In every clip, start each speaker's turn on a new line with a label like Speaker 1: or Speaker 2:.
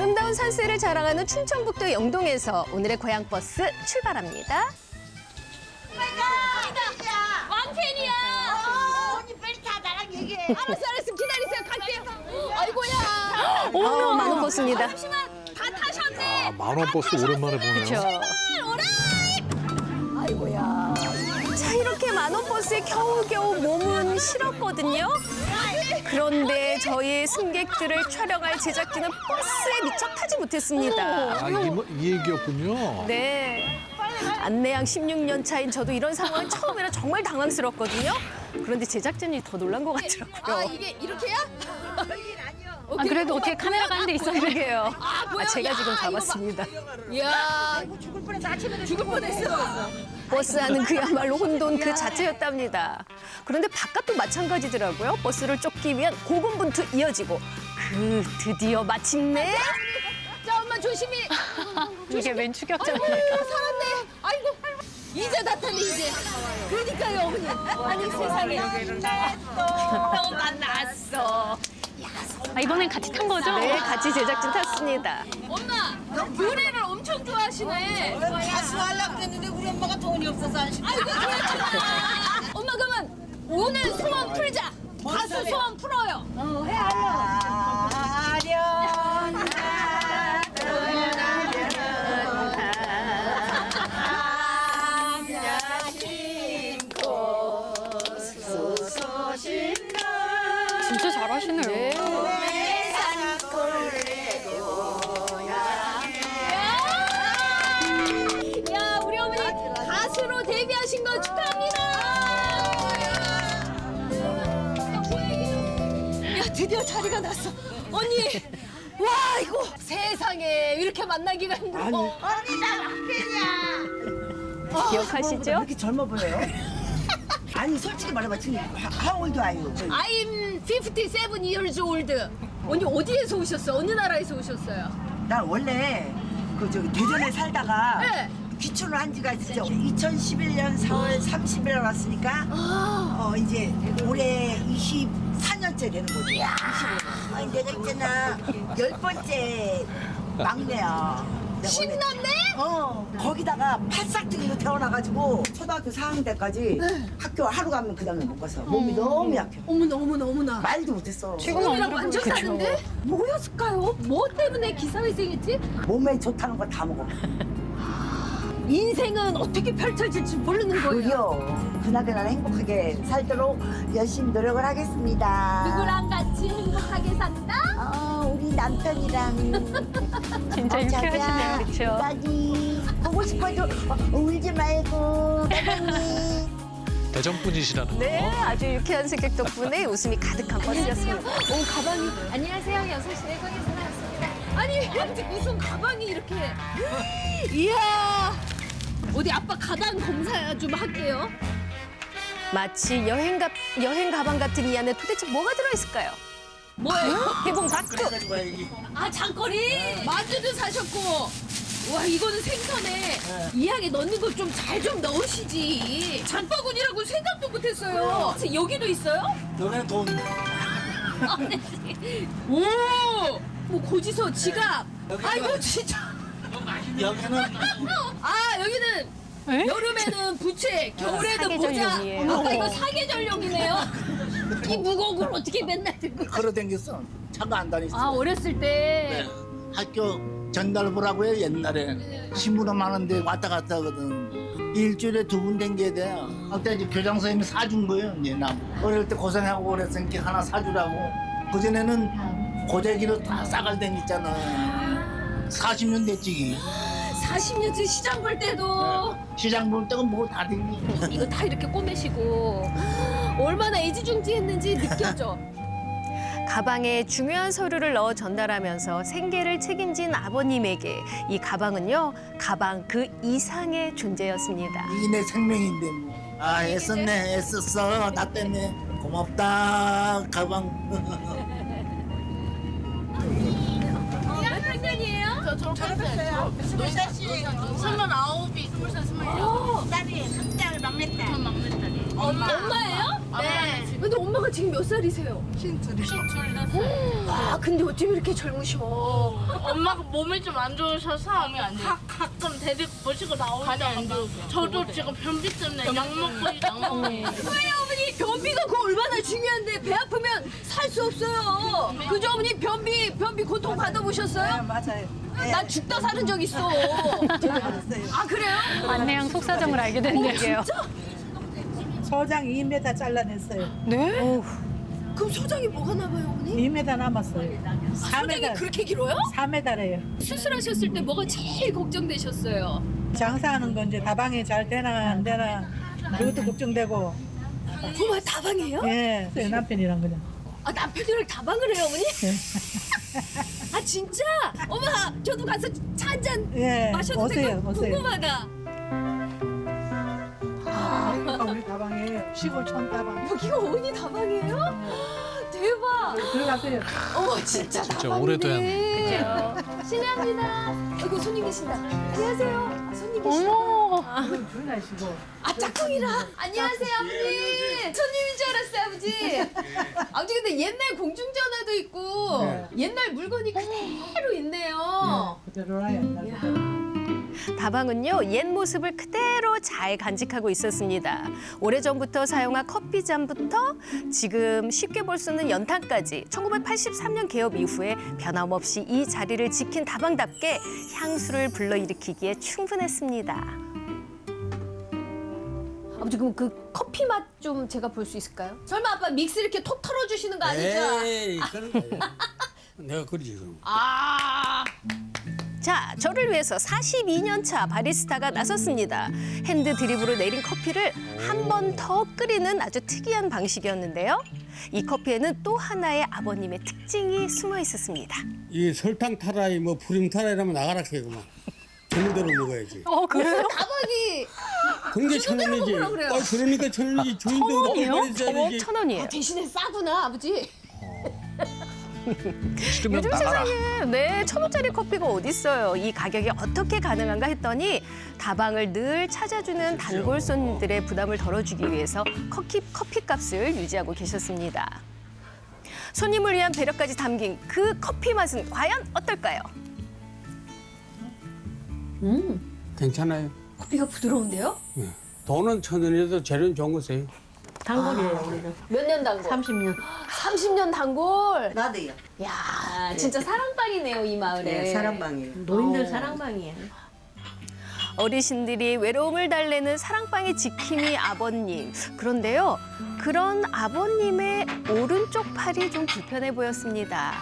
Speaker 1: 아름다운 산세를 자랑하는 충청북도 영동에서 오늘의 고향 버스 출발합니다.
Speaker 2: 왕팬이야.
Speaker 3: 언니 빨리 다 나랑 얘기해.
Speaker 2: 알았어, 알았어. 기다리세요. 갈게요. 아이고야.
Speaker 1: 어, 만원 버스입니다.
Speaker 2: 잠시만. 다 타셨네.
Speaker 4: 아, 만원 버스 오랜만에 보네요.
Speaker 1: 그렇죠.
Speaker 2: 아이고야.
Speaker 1: 자, 이렇게 만원 버스에 겨우겨우 몸은 실었거든요. 그런데 저희 승객들을 촬영할 제작진은 버스에 미처 타지 못했습니다.
Speaker 4: 아, 이, 뭐- 이 얘기였군요.
Speaker 1: 네. 안내양 16년 차인 저도 이런 상황은 처음이라 정말 당황스럽거든요. 그런데 제작진이 더 놀란 것
Speaker 2: 아,
Speaker 1: 같더라고요.
Speaker 2: 이게 이렇게야?
Speaker 5: 아, 그래도 어떻게 카메라 가는 데 있었네.
Speaker 1: 그러게요.
Speaker 2: 뭐야?
Speaker 1: 아, 제가
Speaker 2: 야,
Speaker 1: 지금 잡았습니다.
Speaker 2: 이야. 죽을 뻔했어. 아침에 죽을 뻔했어.
Speaker 1: 버스 안은 그야말로 혼돈 그 자체였답니다. 그런데 바깥도 마찬가지더라고요. 버스를 쫓기 위한 고군분투 이어지고 그 드디어 마침내
Speaker 2: 자, 엄마 조심히.
Speaker 5: 이게 웬 추격전이야.
Speaker 2: 아이고, 살았네. 아이고. 이제 나타내 이제. 그러니까요, 어머니. 아니 세상에. 또 만났어.
Speaker 5: 아, 이번엔 같이 탄 거죠?
Speaker 1: 네 같이 제작진 탔습니다.
Speaker 2: 엄마 노래를 엄청 좋아하시네.
Speaker 3: 가수 하려고 그랬는데 우리 엄마가 돈이 없어서 안 시켜.
Speaker 2: 아이고 그렇구나. 엄마 그러면 오늘 소원 풀자. 가수 소원 풀어요.
Speaker 5: 진짜
Speaker 2: 야 드디어 자리가 났어. 언니. 와 이거 세상에 이렇게 만나기가 힘들어.
Speaker 3: 언니 나 왕팬이야.
Speaker 1: 기억하시죠?
Speaker 6: 이렇게 젊어 보여요? 아니 솔직히 말해봐 지금 how old are you?
Speaker 2: I'm 57 years old. 언니 어디에서 오셨어요? 어느 나라에서 오셨어요?
Speaker 6: 난 원래 그 저기 대전에 살다가
Speaker 2: 네.
Speaker 6: 귀촌을 한 지가 진짜 2011년 4월 30일 왔으니까 어 이제 올해 24 년째 되는 거지. 25년. 아니 내가 있잖아 열 번째 막내야. 내가 원래-
Speaker 2: 신났네?
Speaker 6: 어 거기다가 팔싹둥이로 태어나가지고 초등학교 4학년 때까지 학교 하루 가면 그 다음에 못 가서 몸이 너무 약해.
Speaker 2: 어머나 어머나 어머나.
Speaker 6: 말도 못했어.
Speaker 2: 지금이랑 완전 다른데? 뭐였을까요? 뭐 때문에 기사회생했지?
Speaker 6: 몸에 좋다는 거다 먹어.
Speaker 2: 인생은 어떻게 펼쳐질지 모르는 거예요.
Speaker 6: 그려 그나저나 행복하게 살도록 열심히 노력을 하겠습니다.
Speaker 2: 누구랑 같이 행복하게 산다?
Speaker 6: 어, 우리 남편이랑
Speaker 5: 진짜
Speaker 6: 어, 자기야,
Speaker 5: 유쾌하시네요. 그렇죠?
Speaker 6: 딸이 보고 싶어도 어, 울지 말고 사랑해.
Speaker 4: 대전 분이시라는 거.
Speaker 1: 네, 아주 유쾌한 승객 덕분에 웃음이 가득한 버스였습니다.
Speaker 2: 오 가방이 안녕하세요 여섯 시 내고에서 나왔습니다. 아니 무슨 가방이 이렇게 이야 어디 아빠 가방 검사 좀 할게요.
Speaker 1: 마치 여행 가, 여행 가방 같은 이 안에 도대체 뭐가 들어있을까요?
Speaker 2: 뭐예요?
Speaker 1: 개봉 박두!
Speaker 2: 아 장거리 마주도 사셨고 와 이거는 생선에 이 안에 넣는 거 좀 잘 좀 넣으시지 장바구니라고 생각도 못했어요 그래서 여기도 있어요?
Speaker 7: 너네 돈
Speaker 2: 오! 뭐 고지서 지갑 아이고 진짜
Speaker 7: 여기는
Speaker 2: 아 여기는
Speaker 5: 에?
Speaker 2: 여름에는 부채 겨울에는 모자.
Speaker 1: 사계절용이에요.
Speaker 2: 아까 이거 사계절용이네요. 이 무거운 걸 어떻게 맨날 들고
Speaker 7: 걸어? 댕겼어. 차가 안 다녔어
Speaker 2: 아 어렸을 때.
Speaker 7: 네. 학교 전달부라고 해 옛날에. 신부름 하는데 왔다 갔다 하거든. 일주일에 두 분 댕겨야 돼 그때 이제 교장 선생님이 사준 거예요 이제 나. 어릴 때 고생하고 그랬으니까 하나 사주라고. 그 전에는 고데기로 다 싸갈 댕겼잖아. 40년 됐지
Speaker 2: 40년째 시장 볼 때도
Speaker 7: 시장 볼 때가 뭐다 댕겨
Speaker 2: 이거 다 이렇게 꼬매시고 얼마나 애지중지했는지 느껴져.
Speaker 1: 가방에 중요한 서류를 넣어 전달하면서 생계를 책임진 아버님에게 이 가방은요, 가방 그 이상의 존재였습니다.
Speaker 7: 이게 내 생명인데 뭐. 아 애썼네 애썼어 나 때문에 고맙다 가방
Speaker 2: 저 졸업했어요.
Speaker 3: 딸이 큰딸 막내딸.
Speaker 2: 엄마예요? 네. 근데 엄마가 지금 몇 살이세요?
Speaker 3: 신투리.
Speaker 2: 아 근데 어쩜 이렇게 젊으셔?
Speaker 8: 엄마가 몸이 좀 안 좋으셔서 마음이 안 좋아. 가끔 데리고 보시고 나오는데. 저도 지금 변비 때문에 약 먹고 약 먹고.
Speaker 2: 변비가 그 얼마나 중요한데 배 아프면 살 수 없어요. 그죠 어머니 변비 변비 고통 받아보셨어요?
Speaker 6: 맞아요.
Speaker 2: 난 죽다 사는 적 있어. 아 그래요?
Speaker 5: 안내양 속사정을 알게 된 얘기예요.
Speaker 9: 소장 2m 잘라냈어요.
Speaker 5: 네?
Speaker 2: 그럼 소장이 뭐가 나봐요 어머니?
Speaker 9: 2m 남았어요.
Speaker 2: 소장이
Speaker 9: 4m,
Speaker 2: 그렇게 길어요?
Speaker 9: 4m래요.
Speaker 2: 수술하셨을 때 뭐가 제일 걱정되셨어요?
Speaker 9: 장사하는 건 이제 다방이 잘 되나 안 되나 그것도 걱정되고.
Speaker 2: 정말 다방이에요?
Speaker 9: 예, 제 남편이랑 그냥.
Speaker 2: 아 남편이랑 다방을 해요 어머니? 아 진짜? 엄마 저도 가서 차 한 잔
Speaker 9: 예,
Speaker 2: 마셔도
Speaker 9: 오세요,
Speaker 2: 될까
Speaker 9: 오세요.
Speaker 2: 궁금하다.
Speaker 9: 아, 우리 다방이에요. 시골 촌 다방.
Speaker 2: 여기가 어머니 다방이에요? 대박.
Speaker 9: 들어가세요.
Speaker 2: 어머 진짜
Speaker 4: 진짜
Speaker 2: 다방이네.
Speaker 4: 오래된.
Speaker 2: 실례합니다. 아이고 손님 계신다. 안녕하세요. 아, 손님 계신다.
Speaker 5: 어머.
Speaker 9: 불나시고.
Speaker 2: 아 짝꿍이라. 안녕하세요 아버님. 손님인 줄 알았어요 아버지. 아버지 근데 옛날 공중전화도 있고 옛날 물건이 그대로 있네요.
Speaker 9: 그대로라 옛날.
Speaker 1: 다방은요 옛 모습을 그대로 잘 간직하고 있었습니다. 오래전부터 사용한 커피잔부터 지금 쉽게 볼 수 있는 연탄까지 1983년 개업 이후에 변함없이 이 자리를 지킨 다방답게 향수를 불러일으키기에 충분했습니다.
Speaker 2: 아버지 그럼 그 커피 맛 좀 제가 볼 수 있을까요? 설마 아빠 믹스 이렇게 톡 털어주시는 거 아니죠?
Speaker 10: 에이, 그런 거야. 내가 그러지 그럼.
Speaker 2: 아
Speaker 1: 자, 저를 위해서 42년 차 바리스타가 나섰습니다. 핸드 드립으로 내린 커피를 한 번 더 끓이는 아주 특이한 방식이었는데요. 이 커피에는 또 하나의 아버님의 특징이 숨어 있었습니다.
Speaker 10: 이 설탕 타라이 뭐 프림 타라이라면 나가라 캐구만. 되는 대로 먹어야지.
Speaker 5: 어, 그래요?
Speaker 2: 가방이
Speaker 10: 그게 천 원이지.
Speaker 2: 그래요.
Speaker 10: 어, 그러니까 천 원이지. 주인도
Speaker 1: 저거
Speaker 10: 버려야지.
Speaker 1: 천 원이에요.
Speaker 2: 대신에 싸구나 아버지.
Speaker 4: 싫으면
Speaker 1: 요즘
Speaker 4: 나가라.
Speaker 1: 세상에 네, 천 원짜리 커피가 어딨어요. 이 가격이 어떻게 가능한가 했더니 다방을 늘 찾아주는 단골 손님들의 부담을 덜어주기 위해서 커피, 커피 값을 유지하고 계셨습니다. 손님을 위한 배려까지 담긴 그 커피 맛은 과연 어떨까요?
Speaker 10: 괜찮아요.
Speaker 2: 커피가 부드러운데요?
Speaker 10: 돈은 천 원이라도 재료는 좋은 거세요.
Speaker 3: 단골이에요 우리는.
Speaker 2: 몇 년 단골?
Speaker 3: 30년.
Speaker 2: 30년 단골.
Speaker 6: 나도요.
Speaker 2: 야 진짜 사랑방이네요 이 마을에.
Speaker 6: 네, 사랑방이에요.
Speaker 3: 노인들 사랑방이에요.
Speaker 1: 어르신들이 외로움을 달래는 사랑방의 지킴이 아버님. 그런데요, 그런 아버님의 오른쪽 팔이 좀 불편해 보였습니다.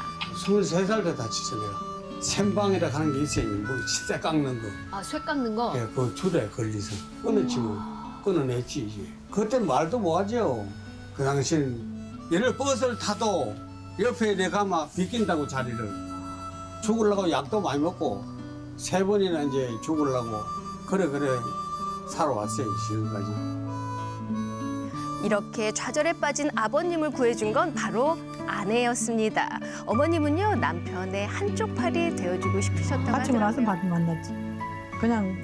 Speaker 10: 스물세 살때 다쳤어 내가. 샘방이라 하는 게 있어요. 뭐 진짜 깎는 거.
Speaker 2: 아 쇠 깎는 거.
Speaker 10: 예, 그 줄에 걸려서 끊었지 뭐. 끊어냈지 이제. 그때 말도 못하죠. 그 당시엔 예를 버스를 타도 옆에 내가 막 비낀다고 자리를 죽으려고 약도 많이 먹고 세 번이나 이제 죽으려고 그래 그래 살아왔어요 지금까지.
Speaker 1: 이렇게 좌절에 빠진 아버님을 구해준 건 바로 아내였습니다. 어머님은요, 남편의 한쪽 팔이 되어주고 싶으셨다고
Speaker 9: 다치고 나서
Speaker 1: 하더라고요.
Speaker 9: 많이 만났지. 그냥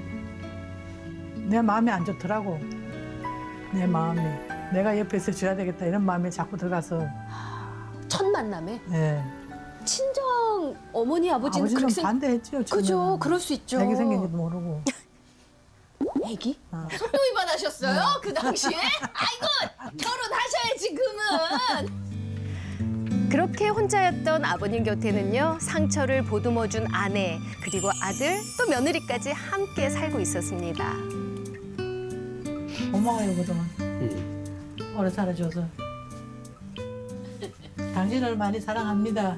Speaker 9: 내 마음이 안 좋더라고. 내 마음이. 내가 옆에 있어줘야 되겠다 이런 마음이 자꾸 들어가서.
Speaker 2: 첫 만남에
Speaker 9: 예.
Speaker 2: 친정 어머니 아버지는
Speaker 9: 아버지는
Speaker 2: 그렇게 생...
Speaker 9: 반대했죠.
Speaker 2: 그죠. 그럴 수 있죠.
Speaker 9: 애기 생긴지도 모르고.
Speaker 2: 애기?
Speaker 9: 어.
Speaker 2: 속도 위반하셨어요 그 당시에? 아이고 결혼하셔야지 그러면.
Speaker 1: 그렇게 혼자였던 아버님 곁에는요, 상처를 보듬어준 아내, 그리고 아들, 또 며느리까지 함께 살고 있었습니다.
Speaker 9: 고마워요 그동안.
Speaker 10: 응.
Speaker 9: 오래 살아줘서. 당신을 많이 사랑합니다.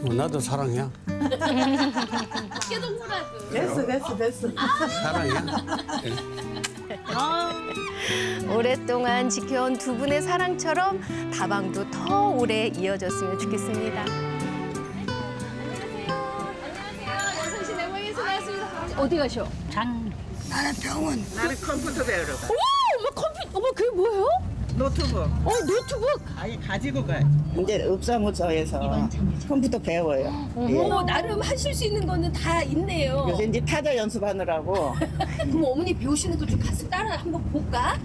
Speaker 10: 뭐 나도 사랑해.
Speaker 9: 됐어 됐어 됐어.
Speaker 10: 사랑해.
Speaker 1: 오랫동안 지켜온 두 분의 사랑처럼 다방도 더 오래 이어졌으면 좋겠습니다.
Speaker 2: 안녕하세요. 6시 내모에서 나왔습니다. 어디 가셔?
Speaker 3: 나는 컴퓨터 배우러 가.
Speaker 2: 어머, 어머 컴퓨터, 어머 그게 뭐예요?
Speaker 3: 노트북.
Speaker 2: 어 노트북.
Speaker 3: 아니 가지고 가. 이제 읍사무소에서 컴퓨터 배워요. 예.
Speaker 2: 어머 나름 하실 수 있는 거는 다 있네요.
Speaker 3: 요새 이제 타자 연습하느라고.
Speaker 2: 그럼 어머니 배우시는 거 좀 가서 따라 한번 볼까?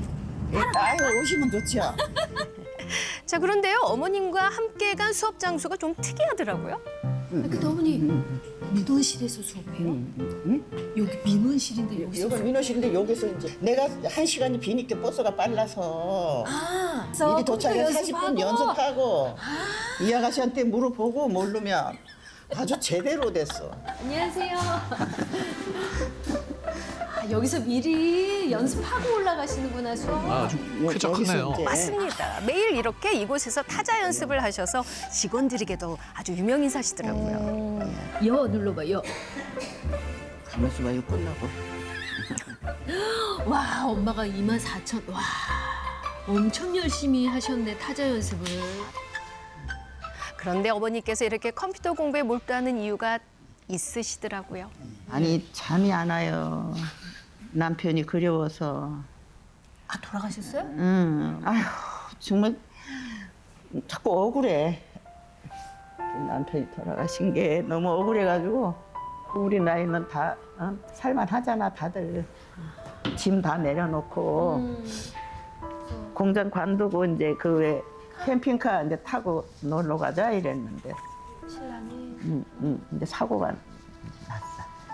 Speaker 3: 아유 오시면 좋죠.
Speaker 1: 자 그런데요 어머님과 함께 간 수업 장소가 좀 특이하더라고요.
Speaker 2: 근데 어머니 민원실에서 수업해요? 여기 민원실인데 여기서
Speaker 3: 여기 민호실인데 여기서 이제 내가 한 시간이 비니까 버스가 빨라서
Speaker 2: 아,
Speaker 3: 미리 도착해 40분 연습하고 이 아가씨한테 물어보고 모르면 아주 제대로 됐어.
Speaker 2: 안녕하세요. 아, 여기서 미리 연습하고 올라가시는구나 수업.
Speaker 11: 아, 아주 쾌적하네요.
Speaker 3: 이제
Speaker 1: 맞습니다. 매일 이렇게 이곳에서 타자 연습을 하셔서 직원들에게도 아주 유명 인사시더라고요.
Speaker 2: 여 눌러봐 여.
Speaker 3: 가만있어 봐 이거 끝나고.
Speaker 2: 와 엄마가 2만 4천. 와 엄청 열심히 하셨네 타자 연습을.
Speaker 1: 그런데 어머니께서 이렇게 컴퓨터 공부에 몰두하는 이유가 있으시더라고요.
Speaker 3: 아니 잠이 안 와요. 남편이 그리워서.
Speaker 2: 아 돌아가셨어요?
Speaker 3: 응. 아휴 정말 자꾸 억울해. 남편이 돌아가신 게 너무 억울해가지고 우리 나이는 다 어? 살만하잖아 다들 짐 다 내려놓고 공장 관두고 이제 그외 캠핑카 이제 타고 놀러 가자 이랬는데
Speaker 2: 신랑이.
Speaker 3: 음, 음, 이제 사고가.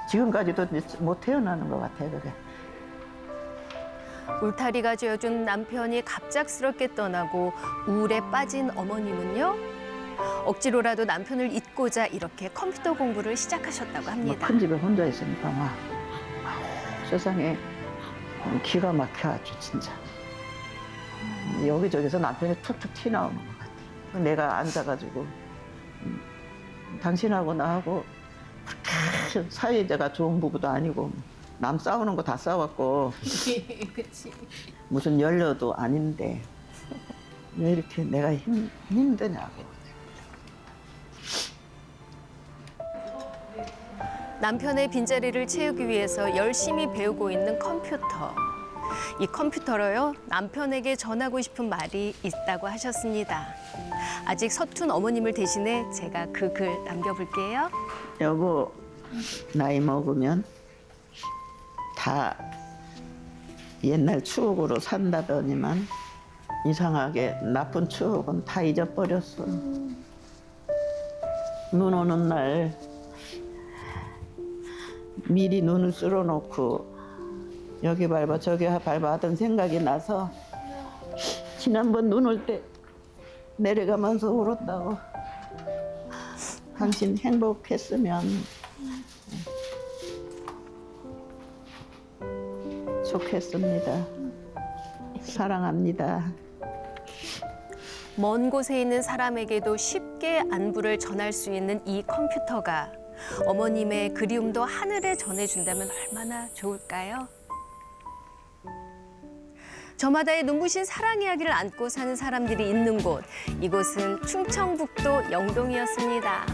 Speaker 3: 지금까지도 못 태어나는 것 같아 그게.
Speaker 1: 울타리가 지어준 남편이 갑작스럽게 떠나고 우울에 빠진 어머님은요. 억지로라도 남편을 잊고자 이렇게 컴퓨터 공부를 시작하셨다고 합니다.
Speaker 3: 뭐큰 집에 혼자 있으니까 막 아우, 세상에 기가 막혀 아주 진짜 여기저기서 남편이 툭툭 튀나오는 것 같아 내가 앉아가지고 음, 당신하고 나하고 사이제가 좋은 부부도 아니고 남 싸우는 거 다 싸웠고
Speaker 2: 그치.
Speaker 3: 무슨 연료도 아닌데 왜 이렇게 내가 힘, 힘드냐고
Speaker 1: 남편의 빈자리를 채우기 위해서 열심히 배우고 있는 컴퓨터. 이 컴퓨터로요 남편에게 전하고 싶은 말이 있다고 하셨습니다. 아직 서툰 어머님을 대신해 제가 그 글 남겨볼게요.
Speaker 3: 여보 나이 먹으면 다 옛날 추억으로 산다더니만 이상하게 나쁜 추억은 다 잊어버렸어. 눈 오는 날 미리 눈을 쓸어놓고 여기 밟아 저기 밟아 하던 생각이 나서 지난번 눈 올 때 내려가면서 울었다고. 당신 행복했으면 좋겠습니다. 사랑합니다.
Speaker 1: 먼 곳에 있는 사람에게도 쉽게 안부를 전할 수 있는 이 컴퓨터가 어머님의 그리움도 하늘에 전해준다면 얼마나 좋을까요? 저마다의 눈부신 사랑 이야기를 안고 사는 사람들이 있는 곳, 이곳은 충청북도 영동이었습니다.